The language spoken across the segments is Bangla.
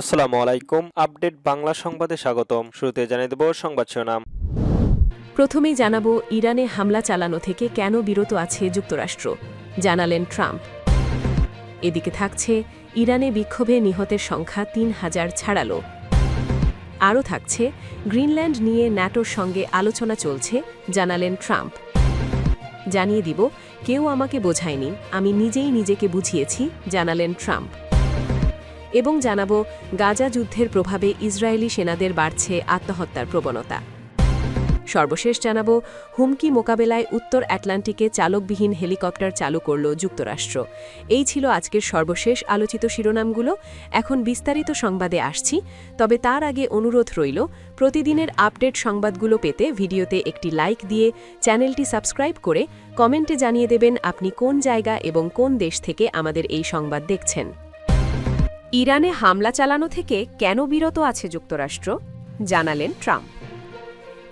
আসসালামু আলাইকুম, আপডেট বাংলা সংবাদে স্বাগতম। শুরুতে জানিয়ে দেব সংবাদ শিরোনাম। প্রথমেই জানাব, ইরানে হামলা চালানো থেকে কেন বিরত আছে যুক্তরাষ্ট্র? জানালেন ট্রাম্প। এদিকে থাকছে, ইরানে বিক্ষোভে নিহতের সংখ্যা তিন হাজার ছাড়ালো। আরও থাকছে, গ্রিনল্যান্ড নিয়ে ন্যাটোর সঙ্গে আলোচনা চলছে, জানালেন ট্রাম্প। জানিয়ে দিব, কেউ আমাকে বোঝায়নি, আমি নিজেই নিজেকে বুঝিয়েছি, জানালেন ট্রাম্প। এবং জানাব, গাজা যুদ্ধের প্রভাবে ইসরায়েলি সেনাদের বাড়ছে আত্মহত্যার প্রবণতা। সর্বশেষ জানাব, হুমকি মোকাবেলায় উত্তর আটলান্টিকে চালকবিহীন হেলিকপ্টার চালু করল যুক্তরাষ্ট্র। এই ছিল আজকের সর্বশেষ আলোচিত শিরোনামগুলো। এখন বিস্তারিত সংবাদে আসছি। তবে তার আগে অনুরোধ রইল, প্রতিদিনের আপডেট সংবাদগুলো পেতে ভিডিওতে একটি লাইক দিয়ে চ্যানেলটি সাবস্ক্রাইব করে কমেন্টে জানিয়ে দেবেন আপনি কোন জায়গা এবং কোন দেশ থেকে আমাদের এই সংবাদ দেখছেন। ইরানে হামলা চালানো থেকে কেন বিরত আছে যুক্তরাষ্ট্র? জানালেন ট্রাম্প।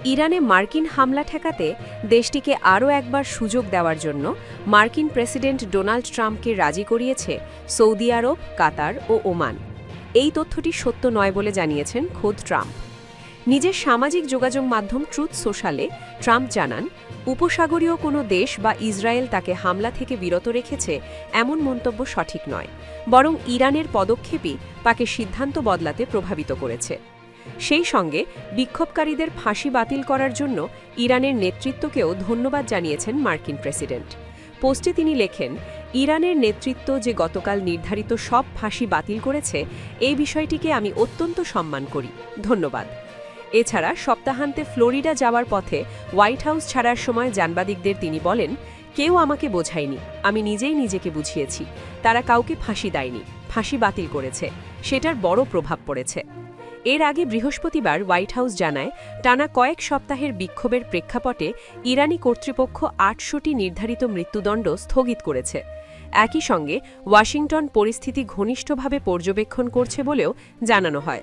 ইরানে মার্কিন হামলা ঠেকাতে দেশটিকে আরও একবার সুযোগ দেওয়ার জন্য মার্কিন প্রেসিডেন্ট ডোনাল্ড ট্রাম্পকে রাজি করিয়েছে সৌদি আরব, কাতার ও ওমান। এই তথ্যটি সত্য নয় বলে জানিয়েছেন খোদ ট্রাম্প। নিজের সামাজিক যোগাযোগ মাধ্যম ট্রুথ সোশ্যালে ট্রাম্প জানান উপসাগরীয় কোনো দেশ বা ইসরায়েল তাকে হামলা থেকে বিরত রেখেছে এমন মন্তব্য সঠিক নয়, বরং ইরানের পদক্ষেপই তাকে সিদ্ধান্ত বদলাতে প্রভাবিত করেছে। সেই সঙ্গে বিক্ষোভকারীদের ফাঁসি বাতিল করার জন্য ইরানের নেতৃত্বকেও ধন্যবাদ জানিয়েছেন মার্কিন প্রেসিডেন্ট। পোস্টে তিনি লেখেন, ইরানের নেতৃত্ব যে গতকাল নির্ধারিত সব ফাঁসি বাতিল করেছে এই বিষয়টিকে আমি অত্যন্ত সম্মান করি। ধন্যবাদ। এছাড়া সপ্তাহান্তে ফ্লোরিডা যাওয়ার পথে হোয়াইট হাউস ছাড়ার সময় সাংবাদিকদের তিনি বলেন, কেউ আমাকে বোঝায়নি, আমি নিজেই নিজেকে বুঝিয়েছি। তারা কাউকে ফাঁসি দেয়নি, ফাঁসি বাতিল করেছে, সেটার বড় প্রভাব পড়েছে। এর আগে বৃহস্পতিবার হোয়াইট হাউস জানায়, টানা কয়েক সপ্তাহের বিক্ষোভের প্রেক্ষাপটে ইরানি কর্তৃপক্ষ আটশোটি নির্ধারিত মৃত্যুদণ্ড স্থগিত করেছে। একই সঙ্গে ওয়াশিংটন পরিস্থিতি ঘনিষ্ঠভাবে পর্যবেক্ষণ করছে বলেও জানানো হয়।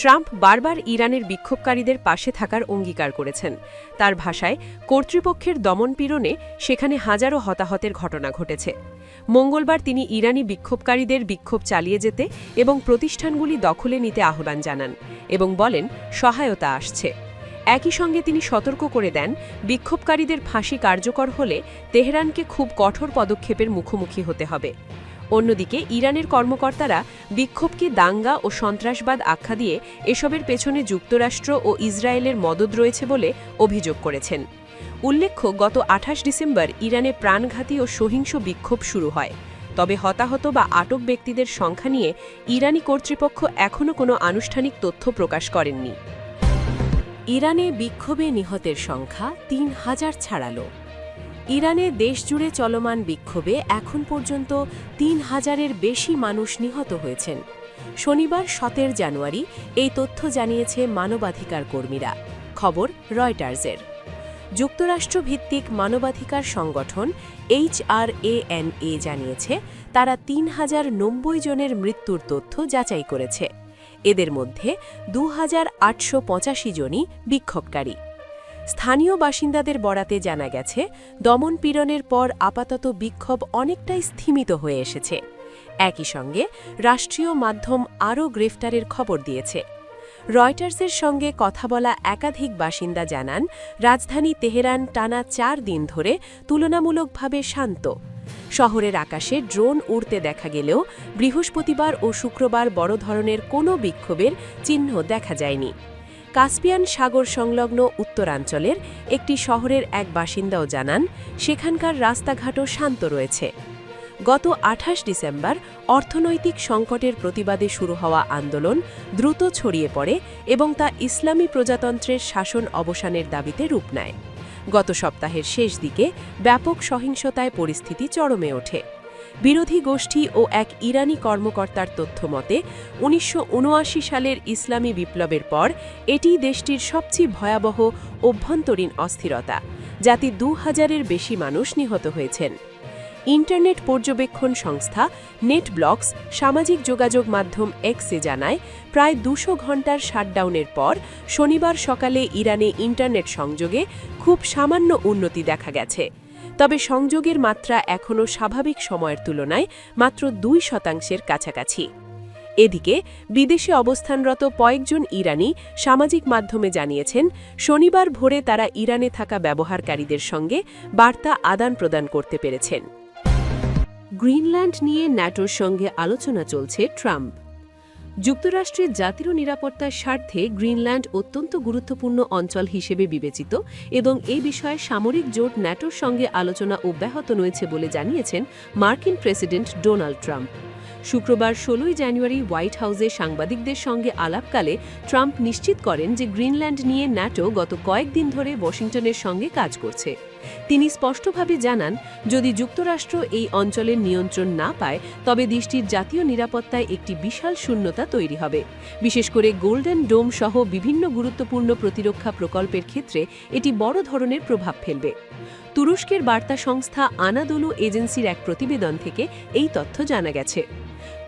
ট্রাম্প বারবার ইরানের বিক্ষোভকারীদের পাশে থাকার অঙ্গীকার করেছেন। তার ভাষায়, কর্তৃপক্ষের দমনপীড়নে সেখানে হাজারো হতাহতের ঘটনা ঘটেছে। মঙ্গলবার তিনি ইরানি বিক্ষোভকারীদের বিক্ষোভ চালিয়ে যেতে এবং প্রতিষ্ঠানগুলি দখলে নিতে আহ্বান জানান এবং বলেন, সহায়তা আসছে। একই সঙ্গে তিনি সতর্ক করে দেন, বিক্ষোভকারীদের ফাঁসি কার্যকর হলে তেহরানকে খুব কঠোর পদক্ষেপের মুখোমুখি হতে হবে। অন্যদিকে ইরানের কর্মকর্তারা বিক্ষোভকে দাঙ্গা ও সন্ত্রাসবাদ আখ্যা দিয়ে এসবের পেছনে যুক্তরাষ্ট্র ও ইসরায়েলের মদত রয়েছে বলে অভিযোগ করেছেন। উল্লেখ্য, গত আঠাশ ডিসেম্বর ইরানে প্রাণঘাতী ও সহিংস বিক্ষোভ শুরু হয়। তবে হতাহত বা আটক ব্যক্তিদের সংখ্যা নিয়ে ইরানি কর্তৃপক্ষ এখনও কোনো আনুষ্ঠানিক তথ্য প্রকাশ করেননি। ইরানে বিক্ষোভে নিহতের সংখ্যা তিন হাজার ছাড়ালো। ইরানে দেশজুড়ে চলমান বিক্ষোভে এখন পর্যন্ত তিন হাজারের বেশি মানুষ নিহত হয়েছেন। শনিবার সতের জানুয়ারি এই তথ্য জানিয়েছে মানবাধিকার কর্মীরা। খবর রয়টার্সের। যুক্তরাষ্ট্রভিত্তিক মানবাধিকার সংগঠন এইচআরএএনএ জানিয়েছে, তারা তিন হাজার নব্বই জনের মৃত্যুর তথ্য যাচাই করেছে। এদের মধ্যে দু হাজার আটশো পঁচাশি জনই বিক্ষোভকারী। স্থানীয় বাসিন্দাদের বরাতে জানা গেছে দমনপীড়নের পর আপাতত বিক্ষোভ অনেকটাই স্থিমিত হয়ে এসেছে। একই সঙ্গে রাষ্ট্রীয় মাধ্যম আরও গ্রেফতারের খবর দিয়েছে। রয়টার্সের সঙ্গে কথা বলা একাধিক বাসিন্দা জানান, রাজধানী তেহরান টানা চার দিন ধরে তুলনামূলকভাবে শান্ত। শহরের আকাশে ড্রোন উড়তে দেখা গেলেও বৃহস্পতিবার ও শুক্রবার বড় ধরনের কোনো বিক্ষোভের চিহ্ন দেখা যায়নি। কাস্পিয়ান সাগর সংলগ্ন উত্তরাঞ্চলের একটি শহরের এক বাসিন্দাও জানান, সেখানকার রাস্তাঘাটও শান্ত রয়েছে। গত আঠাশ ডিসেম্বর অর্থনৈতিক সংকটের প্রতিবাদে শুরু হওয়া আন্দোলন দ্রুত ছড়িয়ে পড়ে এবং তা ইসলামী প্রজাতন্ত্রের শাসন অবসানের দাবিতে রূপ নেয়। গত সপ্তাহের শেষ দিকে ব্যাপক সহিংসতায় পরিস্থিতি চরমে ওঠে। বিরোধী গোষ্ঠী ও এক ইরানি কর্মকর্তার তথ্য মতে, উনিশশো সালের ইসলামী বিপ্লবের পর এটি দেশটির সবচেয়ে ভয়াবহ অভ্যন্তরীণ অস্থিরতা, যাতে দু হাজারের বেশি মানুষ নিহত হয়েছেন। ইন্টারনেট পর্যবেক্ষণ সংস্থা নেটব্লকস সামাজিক যোগাযোগ মাধ্যম এক্সে জানায়, প্রায় দুশো ঘণ্টার শাটডাউনের পর শনিবার সকালে ইরানে ইন্টারনেট সংযোগে খুব সামান্য উন্নতি দেখা গেছে। তবে সংযোগের মাত্রা এখনও স্বাভাবিক সময়ের তুলনায় মাত্র দুই শতাংশের কাছাকাছি। এদিকে, বিদেশে অবস্থানরত কয়েকজন ইরানি সামাজিক মাধ্যমে জানিয়েছেন, শনিবার ভোরে তারা ইরানে থাকা ব্যবহারকারীদের সঙ্গে বার্তা আদান প্রদান করতে পেরেছেন। গ্রিনল্যান্ড নিয়ে ন্যাটোর সঙ্গে আলোচনা চলছে ট্রাম্প। যুক্তরাষ্ট্রের জাতীয় নিরাপত্তার স্বার্থে গ্রিনল্যান্ড অত্যন্ত গুরুত্বপূর্ণ অঞ্চল হিসেবে বিবেচিত এবং এই বিষয়ে সামরিক জোট ন্যাটোর সঙ্গে আলোচনা অব্যাহত রয়েছে বলে জানিয়েছেন মার্কিন প্রেসিডেন্ট ডোনাল্ড ট্রাম্প। শুক্রবার ষোলোই জানুয়ারি হোয়াইট হাউসে সাংবাদিকদের সঙ্গে আলাপকালে ট্রাম্প নিশ্চিত করেন যে গ্রিনল্যান্ড নিয়ে ন্যাটো গত কয়েকদিন ধরে ওয়াশিংটনের সঙ্গে কাজ করছে। তিনি স্পষ্টভাবে জানান, যদি যুক্তরাষ্ট্র এই অঞ্চলের নিয়ন্ত্রণ না পায়, তবে দেশটির জাতীয় নিরাপত্তায় একটি বিশাল শূন্যতা তৈরি হবে। বিশেষ করে গোল্ডেন ডোম সহ বিভিন্ন গুরুত্বপূর্ণ প্রতিরক্ষা প্রকল্পের ক্ষেত্রে এটি বড় ধরনের প্রভাব ফেলবে। তুরস্কের বার্তা সংস্থা আনাদোলু এজেন্সির এক প্রতিবেদন থেকে এই তথ্য জানা গেছে।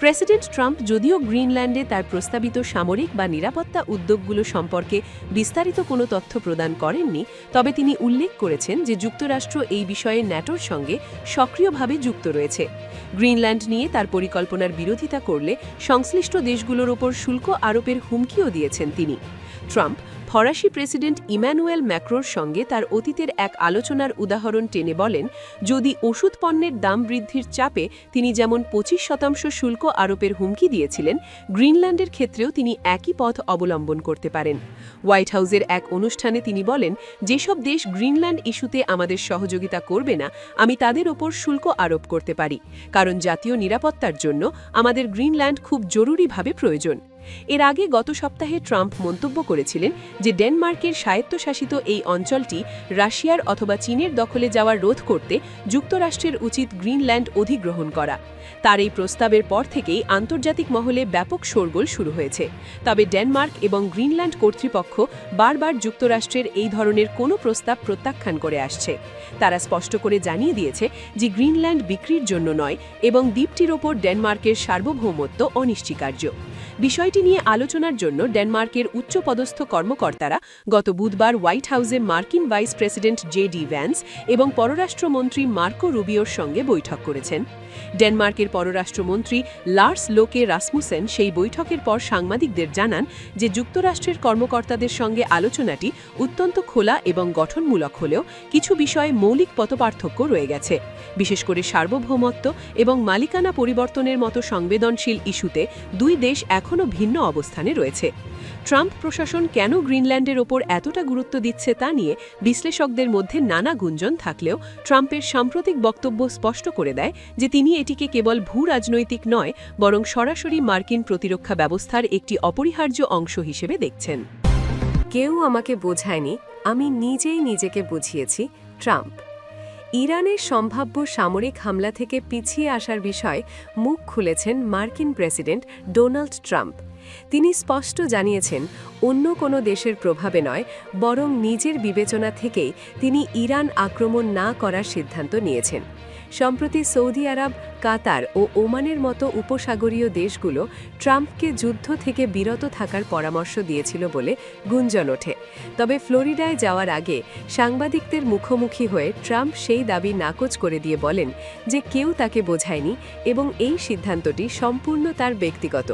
প্রেসিডেন্ট ট্রাম্প যদিও গ্রিনল্যান্ডে তার প্রস্তাবিত সামরিক বা নিরাপত্তা উদ্যোগগুলো সম্পর্কে বিস্তারিত কোনো তথ্য প্রদান করেননি, তবে তিনি উল্লেখ করেছেন যে যুক্তরাষ্ট্র এই বিষয়ে ন্যাটোর সঙ্গে সক্রিয়ভাবে যুক্ত রয়েছে। গ্রিনল্যান্ড নিয়ে তার পরিকল্পনার বিরোধিতা করলে সংশ্লিষ্ট দেশগুলোর ওপর শুল্ক আরোপের হুমকিও দিয়েছেন তিনি। ট্রাম্প ফরাসি প্রেসিডেন্ট ইম্যানুয়েল ম্যাক্রোর সঙ্গে তার অতীতের এক আলোচনার উদাহরণ টেনে বলেন, যদি ওষুধ পণ্যের দাম বৃদ্ধির চাপে তিনি যেমন পঁচিশ শতাংশ শুল্ক আরোপের হুমকি দিয়েছিলেন, গ্রিনল্যান্ডের ক্ষেত্রেও তিনি একই পথ অবলম্বন করতে পারেন। হোয়াইট হাউসের এক অনুষ্ঠানে তিনি বলেন, যেসব দেশ গ্রিনল্যান্ড ইস্যুতে আমাদের সহযোগিতা করবে না, আমি তাদের ওপর শুল্ক আরোপ করতে পারি, কারণ জাতীয় নিরাপত্তার জন্য আমাদের গ্রিনল্যান্ড খুব জরুরিভাবে প্রয়োজন। এর আগে গত সপ্তাহে ট্রাম্প মন্তব্য করেছিলেন যে ডেনমার্কের স্বায়ত্তশাসিত এই অঞ্চলটি রাশিয়ার অথবা চীনের দখলে যাওয়ার রোধ করতে যুক্তরাষ্ট্রের উচিত গ্রিনল্যান্ড অধিগ্রহণ করা। তার এই প্রস্তাবের পর থেকেই আন্তর্জাতিক মহলে ব্যাপক শোরগোল শুরু হয়েছে। তবে ডেনমার্ক এবং গ্রিনল্যান্ড কর্তৃপক্ষ বারবার যুক্তরাষ্ট্রের এই ধরনের কোনো প্রস্তাব প্রত্যাখ্যান করে আসছে। তারা স্পষ্ট করে জানিয়ে দিয়েছে যে গ্রিনল্যান্ড বিক্রির জন্য নয় এবং দ্বীপটির ওপর ডেনমার্কের সার্বভৌমত্ব অনিশ্চিকার্য। বিষয়টি নিয়ে আলোচনার জন্য ডেনমার্কের উচ্চপদস্থ কর্মকর্তারা গত বুধবার হোয়াইট হাউসে মার্কিন vice president J D Vance এবং পররাষ্ট্রমন্ত্রী মার্কো রুবিওর সঙ্গে বৈঠক করেছেন। ডেনমার্কের পররাষ্ট্রমন্ত্রী লার্স লোকে রাসমুসেন সেই বৈঠকের পর সাংবাদিকদের জানান যে যুক্তরাষ্ট্রের কর্মকর্তাদের সঙ্গে আলোচনাটি অত্যন্ত খোলা এবং গঠনমূলক হলেও কিছু বিষয়ে মৌলিক পথপার্থক্য রয়ে গেছে। বিশেষ করে সার্বভৌমত্ব এবং মালিকানা পরিবর্তনের মতো সংবেদনশীল ইস্যুতে দুই দেশ এখনও ভিন্ন অবস্থানে রয়েছে। ট্রাম্প প্রশাসন কেন গ্রিনল্যান্ডের ওপর এতটা গুরুত্ব দিচ্ছে তা নিয়ে বিশ্লেষকদের মধ্যে নানা গুঞ্জন থাকলেও ট্রাম্পের সাম্প্রতিক বক্তব্য স্পষ্ট করে দেয় যে তিনি এটিকে কেবল ভূ রাজনৈতিক নয়, বরং সরাসরি মার্কিন প্রতিরক্ষা ব্যবস্থার একটি অপরিহার্য অংশ হিসেবে দেখছেন। কেউ আমাকে বোঝায়নি, আমি নিজেই নিজেকে বুঝিয়েছি, ট্রাম্প। ইরানের সম্ভাব্য সামরিক হামলা থেকে পিছিয়ে আসার বিষয়ে মুখ খুলেছেন মার্কিন প্রেসিডেন্ট ডোনাল্ড ট্রাম্প। তিনি স্পষ্ট জানিয়েছেন, অন্য কোনো দেশের প্রভাবে নয়, বরং নিজের বিবেচনা থেকেই তিনি ইরান আক্রমণ না করার সিদ্ধান্ত নিয়েছেন। সম্প্রতি সৌদি আরব, কাতার ও ওমানের মতো উপসাগরীয় দেশগুলো ট্রাম্পকে যুদ্ধ থেকে বিরত থাকার পরামর্শ দিয়েছিল বলে গুঞ্জন ওঠে। তবে ফ্লোরিডায় যাওয়ার আগে সাংবাদিকদের মুখোমুখি হয়ে ট্রাম্প সেই দাবি নাকচ করে দিয়ে বলেন যে কেউ তাকে বোঝায়নি এবং এই সিদ্ধান্তটি সম্পূর্ণ তার ব্যক্তিগত।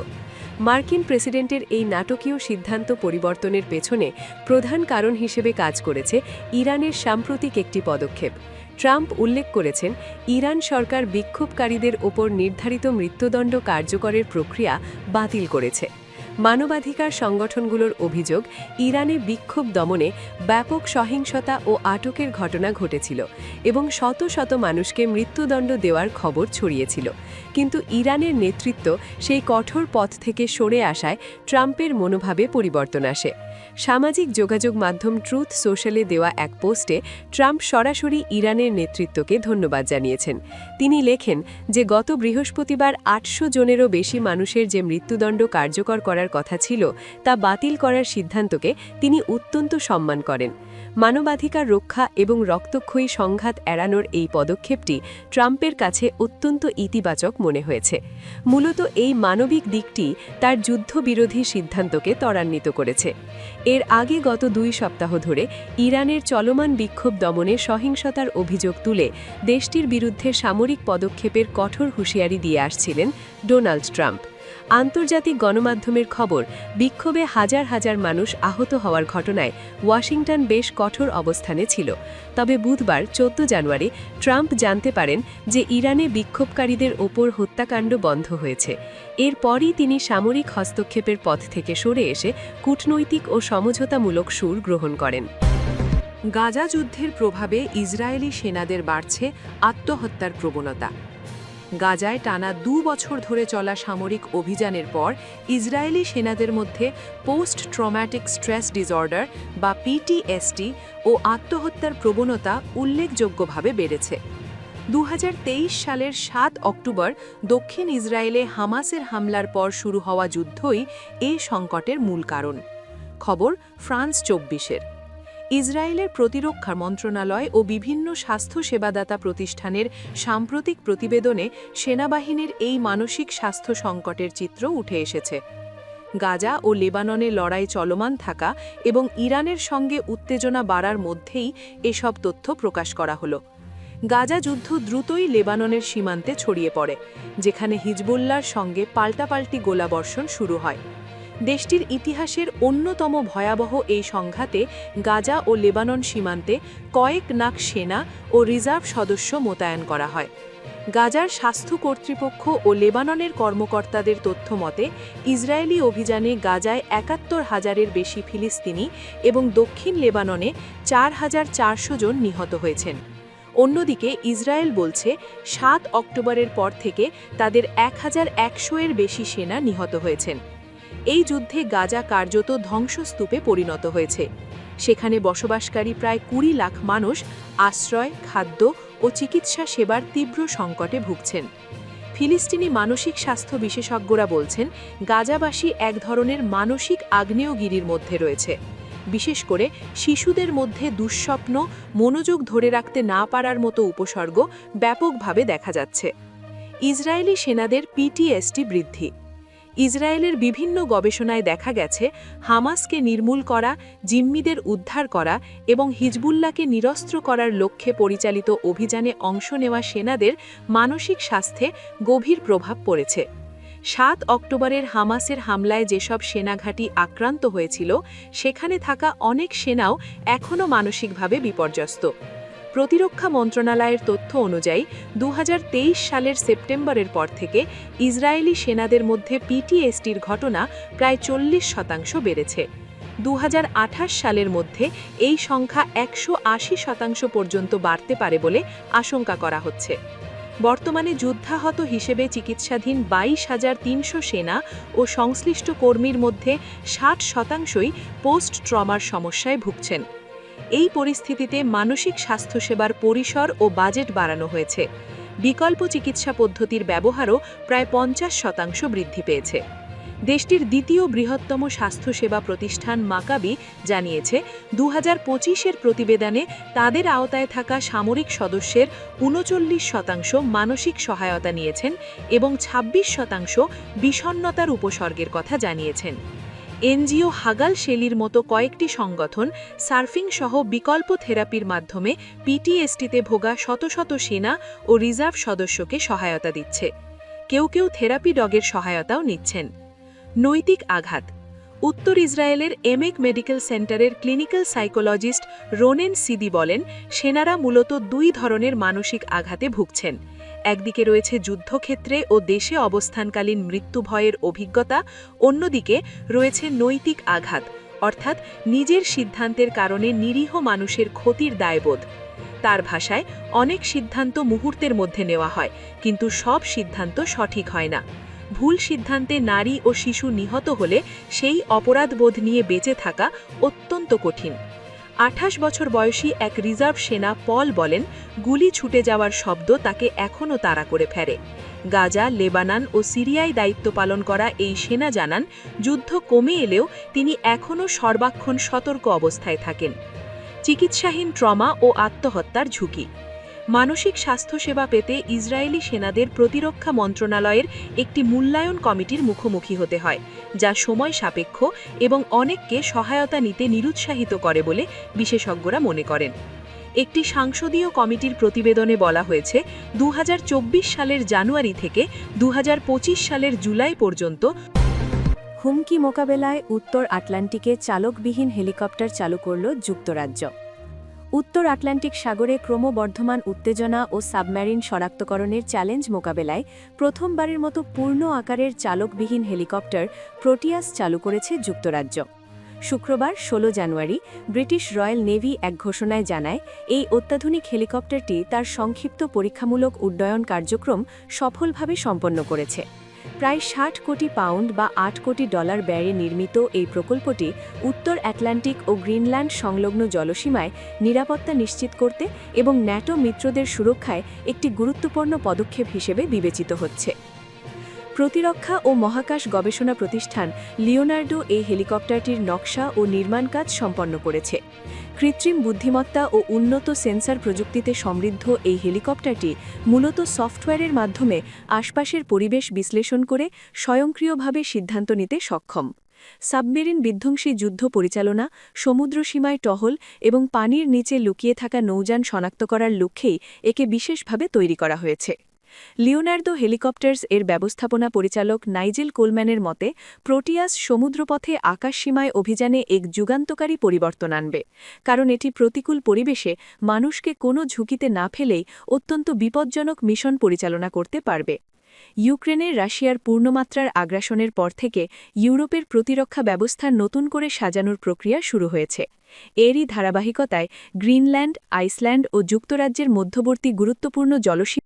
মার্কিন প্রেসিডেন্টের এই নাটকীয় সিদ্ধান্ত পরিবর্তনের পেছনে প্রধান কারণ হিসেবে কাজ করেছে ইরানের সাম্প্রতিক একটি পদক্ষেপ। ট্রাম্প উল্লেখ করেছেন, ইরান সরকার বিক্ষোভকারীদের ওপর নির্ধারিত মৃত্যুদণ্ড কার্যকরের প্রক্রিয়া বাতিল করেছে। মানবাধিকার সংগঠনগুলোর অভিযোগ, ইরানে বিক্ষোভ দমনে ব্যাপক সহিংসতা ও আটকের ঘটনা ঘটেছিল এবং শত শত মানুষকে মৃত্যুদণ্ড দেওয়ার খবর ছড়িয়েছিল। কিন্তু ইরানের নেতৃত্ব সেই কঠোর পথ থেকে সরে আসায় ট্রাম্পের মনোভাবে পরিবর্তন আসে। সামাজিক যোগাযোগ মাধ্যম ট্রুথ সোশ্যালে দেওয়া এক পোস্টে ট্রাম্প সরাসরি ইরানের নেতৃত্বকে ধন্যবাদ জানিয়েছেন। তিনি লেখেন যে, গত বৃহস্পতিবার আটশো জনেরও বেশি মানুষের যে মৃত্যুদণ্ড কার্যকর করার কথা ছিল, তা বাতিল করার সিদ্ধান্তকে তিনি অত্যন্ত সম্মান করেন। মানবাধিকার রক্ষা এবং রক্তক্ষয়ী সংঘাত এড়ানোর এই পদক্ষেপটি ট্রাম্পের কাছে অত্যন্ত ইতিবাচক মনে হয়েছে। মূলত এই মানবিক দিকটি তার যুদ্ধবিরোধী সিদ্ধান্তকে ত্বরান্বিত করেছে। এর আগে গত দুই সপ্তাহ ধরে ইরানের চলমান বিক্ষোভ দমনে সহিংসতার অভিযোগ তুলে দেশটির বিরুদ্ধে সামরিক পদক্ষেপের কঠোর হুঁশিয়ারি দিয়ে আসছিলেন ডোনাল্ড ট্রাম্প। আন্তর্জাতিক গণমাধ্যমের খবর, বিক্ষোভে হাজার হাজার মানুষ আহত হওয়ার ঘটনায় ওয়াশিংটন বেশ কঠোর অবস্থানে ছিল। তবে বুধবার চোদ্দ জানুয়ারি ট্রাম্প জানতে পারেন যে ইরানে বিক্ষোভকারীদের ওপর হত্যাকাণ্ড বন্ধ হয়েছে। এরপরই তিনি সামরিক হস্তক্ষেপের পথ থেকে সরে এসে কূটনৈতিক ও সমঝোতামূলক সুর গ্রহণ করেন। গাজা যুদ্ধের প্রভাবে ইসরায়েলি সেনাদের বাড়ছে আত্মহত্যার প্রবণতা। গাজায় টানা দু বছর ধরে চলা সামরিক অভিযানের পর ইসরায়েলি সেনাদের মধ্যে পোস্ট ট্রমাটিক স্ট্রেস ডিসঅর্ডার বা পিটিএসটি ও আত্মহত্যার প্রবণতা উল্লেখযোগ্যভাবে বেড়েছে। দু হাজার তেইশ সালের সাত অক্টোবর দক্ষিণ ইসরায়েলে হামাসের হামলার পর শুরু হওয়া যুদ্ধই এই সংকটের মূল কারণ। খবর ফ্রান্স চব্বিশের। ইসরায়েলের প্রতিরক্ষা মন্ত্রণালয় ও বিভিন্ন স্বাস্থ্য সেবাদাতা প্রতিষ্ঠানের সাম্প্রতিক প্রতিবেদনে সেনাবাহিনীর এই মানসিক স্বাস্থ্য সংকটের চিত্র উঠে এসেছে। গাজা ও লেবাননে লড়াই চলমান থাকা এবং ইরানের সঙ্গে উত্তেজনা বাড়ার মধ্যেই এসব তথ্য প্রকাশ করা হলো। গাজা যুদ্ধ দ্রুতই লেবাননের সীমান্তে ছড়িয়ে পড়ে, যেখানে হিজবুল্লার সঙ্গে পাল্টাপাল্টি গোলাবর্ষণ শুরু হয়। দেশটির ইতিহাসের অন্যতম ভয়াবহ এই সংঘাতে গাজা ও লেবানন সীমান্তে কয়েক নাক সেনা ও রিজার্ভ সদস্য মোতায়েন করা হয়। গাজার স্বাস্থ্য কর্তৃপক্ষ ও লেবাননের কর্মকর্তাদের তথ্য মতে, ইসরায়েলি অভিযানে গাজায় একাত্তর হাজারের বেশি ফিলিস্তিনি এবং দক্ষিণ লেবাননে চার হাজার চারশো জন নিহত হয়েছেন। অন্যদিকে ইসরায়েল বলছে, সাত অক্টোবরের পর থেকে তাদের এক হাজার একশো এর বেশি সেনা নিহত হয়েছেন। এই যুদ্ধে গাজা কার্যত ধ্বংসস্তূপে পরিণত হয়েছে। সেখানে বসবাসকারী প্রায় কুড়ি লাখ মানুষ আশ্রয়, খাদ্য ও চিকিৎসা সেবার তীব্র সংকটে ভুগছেন। ফিলিস্তিনি মানসিক স্বাস্থ্য বিশেষজ্ঞরা বলছেন, গাজাবাসী এক ধরনের মানসিক আগ্নেয়গিরির মধ্যে রয়েছে। বিশেষ করে শিশুদের মধ্যে দুঃস্বপ্ন, মনোযোগ ধরে রাখতে না পারার মতো উপসর্গ ব্যাপকভাবে দেখা যাচ্ছে। ইসরায়েলি সেনাদের পিটিএসটি বৃদ্ধি। ইসরায়েলের বিভিন্ন গবেষণায় দেখা গেছে, হামাসকে নির্মূল করা, জিম্মিদের উদ্ধার করা এবং হিজবুল্লাহকে নিরস্ত্র করার লক্ষ্যে পরিচালিত অভিযানে অংশ নেওয়া সেনাদের মানসিক স্বাস্থ্যে গভীর প্রভাব পড়েছে। সাত অক্টোবরের হামাসের হামলায় যেসব সেনাঘাঁটি আক্রান্ত হয়েছিল, সেখানে থাকা অনেক সেনাও এখনও মানসিকভাবে বিপর্যস্ত। প্রতিরক্ষা মন্ত্রণালয়ের তথ্য অনুযায়ী দু হাজার তেইশ সালের সেপ্টেম্বরের পর থেকে ইসরায়েলি সেনাদের মধ্যে পিটিএসটির ঘটনা প্রায় চল্লিশ শতাংশ বেড়েছে। দু হাজার আঠাশ সালের মধ্যে এই সংখ্যা একশো আশি শতাংশ পর্যন্ত বাড়তে পারে বলে আশঙ্কা করা হচ্ছে। বর্তমানে যুদ্ধাহত হিসেবে চিকিৎসাধীন বাইশ হাজার তিনশো সেনা ও সংশ্লিষ্ট কর্মীর মধ্যে ষাট শতাংশই পোস্ট ট্রমার সমস্যায় ভুগছেন। এই পরিস্থিতিতে মানসিক স্বাস্থ্যসেবার পরিসর ও বাজেট বাড়ানো হয়েছে। বিকল্প চিকিৎসা পদ্ধতির ব্যবহারও প্রায় পঞ্চাশ শতাংশ বৃদ্ধি পেয়েছে। দেশটির দ্বিতীয় বৃহত্তম স্বাস্থ্যসেবা প্রতিষ্ঠান মাকাবি জানিয়েছে দু হাজার প্রতিবেদনে তাদের আওতায় থাকা সামরিক সদস্যের উনচল্লিশ শতাংশ মানসিক সহায়তা নিয়েছেন এবং ২৬ শতাংশ বিষণ্নতার উপসর্গের কথা জানিয়েছেন। এনজিও হাগাল শেলির মতো কয়েকটি সংগঠন সার্ফিং সহ বিকল্প থেরাপির মাধ্যমে পিটিএসটিতে ভোগা শত শত সেনা ও রিজার্ভ সদস্যকে সহায়তা দিচ্ছে। কেউ কেউ থেরাপি ডগের সহায়তাও নিচ্ছেন। নৈতিক আঘাত। উত্তর ইসরায়েলের এমেক মেডিকেল সেন্টারের ক্লিনিক্যাল সাইকোলজিস্ট রোনেন সিদি বলেন, সেনারা মূলত দুই ধরনের মানসিক আঘাতে ভুগছেন। একদিকে রয়েছে যুদ্ধক্ষেত্রে ও দেশে অবস্থানকালীন মৃত্যু ভয়ের অভিজ্ঞতা, অন্যদিকে রয়েছে নৈতিক আঘাত, অর্থাৎ নিজের সিদ্ধান্তের কারণে নিরীহ মানুষের ক্ষতির দায়বোধ। তার ভাষায়, অনেক সিদ্ধান্ত মুহূর্তের মধ্যে নেওয়া হয়, কিন্তু সব সিদ্ধান্ত সঠিক হয় না। ভুল সিদ্ধান্তে নারী ও শিশু নিহত হলে সেই অপরাধবোধ নিয়ে বেঁচে থাকা অত্যন্ত কঠিন। আঠাশ বছর বয়সী এক রিজার্ভ সেনা পল বলেন, গুলি ছুটে যাওয়ার শব্দ তাকে এখনও তাড়া করে ফেরে। গাজা, লেবানান ও সিরিয়ায় দায়িত্ব পালন করা এই সেনা জানান, যুদ্ধ কমে এলেও তিনি এখনও সর্বাক্ষণ সতর্ক অবস্থায় থাকেন। চিকিৎসাহীন ট্রমা ও আত্মহত্যার ঝুঁকি। মানসিক স্বাস্থ্যসেবা পেতে ইসরায়েলি সেনাদের প্রতিরক্ষা মন্ত্রণালয়ের একটি মূল্যায়ন কমিটির মুখোমুখি হতে হয়, যা সময় সাপেক্ষ এবং অনেককে সহায়তা নিতে নিরুৎসাহিত করে বলে বিশেষজ্ঞরা মনে করেন। একটি সাংসদীয় কমিটির প্রতিবেদনে বলা হয়েছে দু হাজার চব্বিশ সালের জানুয়ারি থেকে দু হাজার পঁচিশ সালের জুলাই পর্যন্ত হুমকি মোকাবেলায় উত্তর আটলান্টিকে চালকবিহীন হেলিকপ্টার চালু করল যুক্তরাজ্য। উত্তর আটলান্টিক সাগরে ক্রমবর্ধমান উত্তেজনা ও সাবমেরিন শনাক্তকরণের চ্যালেঞ্জ মোকাবেলায় প্রথমবারের মতো পূর্ণ আকারের চালকবিহীন হেলিকপ্টার প্রোটিয়াস চালু করেছে যুক্তরাজ্য। শুক্রবার ১৬ জানুয়ারি ব্রিটিশ রয়্যাল নেভি এক ঘোষণায় জানায়, এই অত্যাধুনিক হেলিকপ্টারটি তার সংক্ষিপ্ত পরীক্ষামূলক উড্ডয়ন কার্যক্রম সফলভাবে সম্পন্ন করেছে। প্রায় ষাট কোটি পাউন্ড বা আট কোটি ডলার ব্যয়ে নির্মিত এই প্রকল্পটি উত্তর অ্যাটলান্টিক ও গ্রিনল্যান্ড সংলগ্ন জলসীমায় নিরাপত্তা নিশ্চিত করতে এবং ন্যাটো মিত্রদের সুরক্ষায় একটি গুরুত্বপূর্ণ পদক্ষেপ হিসেবে বিবেচিত হচ্ছে। প্রতিরক্ষা ও মহাকাশ গবেষণা প্রতিষ্ঠান লিওনার্ডো এই হেলিকপ্টারটির নকশা ও নির্মাণ কাজ সম্পন্ন করেছে। কৃত্রিম বুদ্ধিমত্তা ও উন্নত সেন্সর প্রযুক্তিতে সমৃদ্ধ এই হেলিকপ্টারটি মূলত সফটওয়্যারের মাধ্যমে আশপাশের পরিবেশ বিশ্লেষণ করে স্বয়ংক্রিয়ভাবে সিদ্ধান্ত নিতে সক্ষম। সাবমেরিন বিধ্বংসী যুদ্ধ পরিচালনা, সমুদ্র সীমায় টহল এবং পানির নিচে লুকিয়ে থাকা নৌযান শনাক্ত করার লক্ষ্যেই একে বিশেষভাবে তৈরি করা হয়েছে। লিওনার্দো হেলিকপ্টার্স এর ব্যবস্থাপনা পরিচালক নাইজেল কোলম্যানের মতে, প্রোটিয়াস সমুদ্রপথে আকাশসীমায় অভিযানে এক যুগান্তকারী পরিবর্তন আনবে, কারণ এটি প্রতিকূল পরিবেশে মানুষকে কোনো ঝুঁকিতে না ফেলেই অত্যন্ত বিপজ্জনক মিশন পরিচালনা করতে পারবে। ইউক্রেনের রাশিয়ার পূর্ণমাত্রার আগ্রাসনের পর থেকে ইউরোপের প্রতিরক্ষা ব্যবস্থার নতুন করে সাজানোর প্রক্রিয়া শুরু হয়েছে। এরই ধারাবাহিকতায় গ্রিনল্যান্ড, আইসল্যান্ড ও যুক্তরাজ্যের মধ্যবর্তী গুরুত্বপূর্ণ জলসীমা